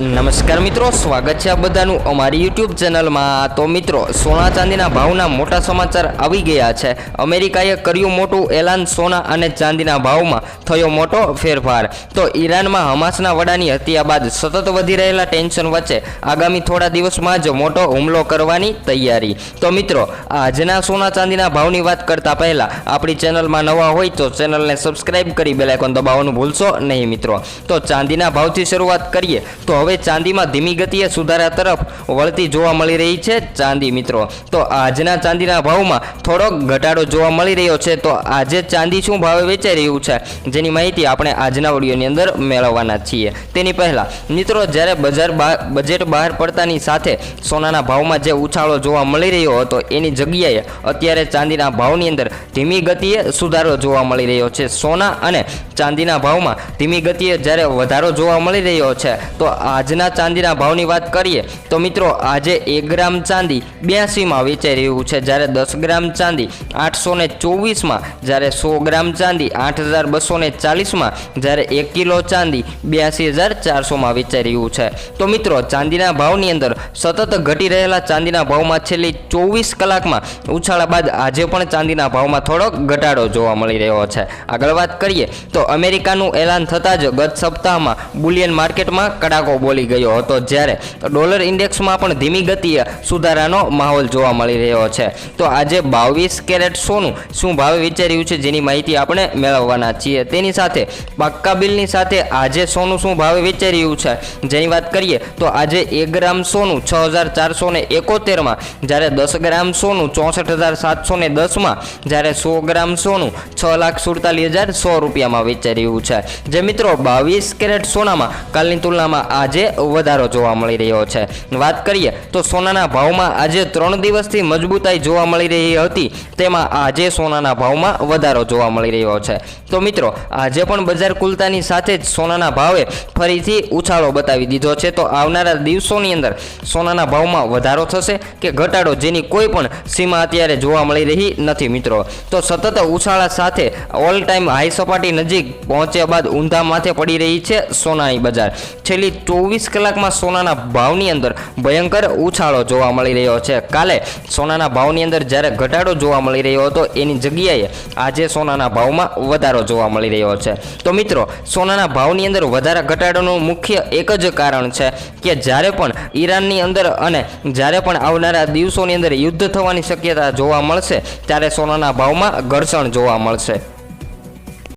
નમસ્કાર મિત્રો, સ્વાગત છે આ બધાનું અમારી યુટ્યુબ ચેનલમાં. તો મિત્રો, સોના ચાંદીના ભાવના મોટા સમાચાર આવી ગયા છે. અમેરિકાએ કર્યું મોટું એલાન સોના અને ચાંદીના ભાવમાં થયો મોટો ફેરફાર. તો ઈરાનમાં હમાસના વડાની હત્યા બાદ સતત વધી રહેલા ટેન્શન વચ્ચે આગામી થોડા દિવસમાં જ મોટો હુમલો કરવાની તૈયારી. તો મિત્રો, આજના સોના ચાંદીના ભાવની વાત કરતા પહેલાં આપણી ચેનલમાં નવા હોય તો ચેનલને સબસ્ક્રાઈબ કરી બેલાઇકોન દબાવવાનું ભૂલશો નહીં મિત્રો. તો ચાંદીના ભાવથી શરૂઆત કરીએ તો હવે ચાંદીમાં ધીમી ગતિએ સુધારા તરફ વળતી જોવા મળી રહી છે ચાંદી મિત્રો. તો આજના ચાંદીના ભાવમાં થોડોક ઘટાડો જોવા મળી રહ્યો છે. તો આજે ચાંદી શું ભાવે વેચાઈ રહ્યું છે? જેની માહિતી આપણે આજના ઓડિયોની અંદર મેળવવાના છીએ. તેની પહેલાં, મિત્રો, જ્યારે બજાર બજેટ બહાર પડતાની સાથે સોનાના ભાવમાં જે ઉછાળો જોવા મળી રહ્યો હતો, એની જગ્યાએ અત્યારે ચાંદીના ભાવની અંદર ધીમી ગતિએ સુધારો જોવા મળી રહ્યો છે. સોના અને ચાંદીના ભાવમાં ધીમી ગતિએ જ્યારે વધારો જોવા મળી રહ્યો છે, તો આજના ચાંદીના ભાવની વાત કરીએ, તો મિત્રો આજે એક ગ્રામ ચાંદી બ્યાસીમાં વેચાઈ રહ્યું છે. જ્યારે દસ ગ્રામ ચાંદી આઠસો ને ચોવીસમાં, જ્યારે સો ગ્રામ ચાંદી આઠ હજાર બસો ને ચાલીસમાં, જ્યારે એક કિલો ચાંદી બ્યાસી હજાર ચારસોમાં વેચાઈ રહ્યું છે. તો મિત્રો, ચાંદીના ભાવની અંદર સતત ઘટી રહેલા ચાંદીના ભાવમાં છેલ્લી ચોવીસ કલાકમાં ઉછાળા બાદ આજે પણ ચાંદીના ભાવમાં થોડોક ઘટાડો જોવા મળી રહ્યો છે. આગળ વાત કરીએ, તો અમેરિકાનું એલાન થતાં જ ગત સપ્તાહમાં બુલિયન માર્કેટમાં કડાકો બોલી ગયો હતો જ્યારે. ડોલર ઇન્ડેક્સમાં પણ ધીમી ગતિએ સુધારાનો માહોલ જોવા મળી રહ્યો છે. તો આજે બાવીસ કેરેટ સોનું શું ભાવે વિચાર્યું છે જેની માહિતી આપણે મેળવવાના છીએ. તેની સાથે પાક્કા બિલની સાથે આજે સોનું શું ભાવે વિચાર્યું છે? જેની વાત કરીએ તો આજે એક ગ્રામ સોનું છ હજાર ચારસો ને એકોતેરમાં, જ્યારે દસ ગ્રામ સોનું ચોસઠ હજાર સાતસો ને દસમાં, જ્યારે સો ગ્રામ સોનું છ લાખ સુડતાલીસ હજાર સો રૂપિયામાં વેચાઈ રહ્યું છે. જે મિત્રો બાવીસ કેરેટ સોનામાં કાલની તુલનામાં આજે વધારો જોવા મળી રહ્યો છે. વાત કરીએ તો સોનાના ભાવમાં આજે ત્રણ દિવસથી મજબૂતાઈ જોવા મળી રહી હતી. તેમાં આજે સોનાના ભાવમાં વધારો જોવા મળી રહ્યો છે. તો મિત્રો, આજે પણ બજાર કુલતાની સાથે જ સોનાના ભાવે ફરીથી ઉછાળો બતાવી દીધો છે. તો આવનારા દિવસોની અંદર સોનાના ભાવમાં વધારો થશે કે ઘટાડો જેની કોઈ પણ સીમા અત્યારે જોવા મળી રહી નથી મિત્રો. તો સતત ઉછાળા સાથે ઓલ ટાઈમ હાઈ સપાટી નજીક પહોંચ્યા બાદ ઊંધા માથે પડી રહી છે સોનાની બજાર. છેલ્લી ચોવીસ કલાકમાં સોનાના ભાવની અંદર ભયંકર ઉછાળો જોવા મળી રહ્યો છે. કાલે સોનાના ભાવની અંદર જ્યારે ઘટાડો જોવા મળી રહ્યો હતો, એની જગ્યાએ આજે સોનાના ભાવમાં વધારો જોવા મળી રહ્યો છે. તો મિત્રો, સોનાના ભાવની અંદર વધારા ઘટાડોનું મુખ્ય એક જ કારણ છે કે જ્યારે પણ ઈરાનની અંદર અને જ્યારે પણ આવનારા દિવસોની અંદર યુદ્ધ થવાની શક્યતા જોવા મળશે, ત્યારે સોનાના ભાવમાં ઘર્ષણ જોવા મળશે.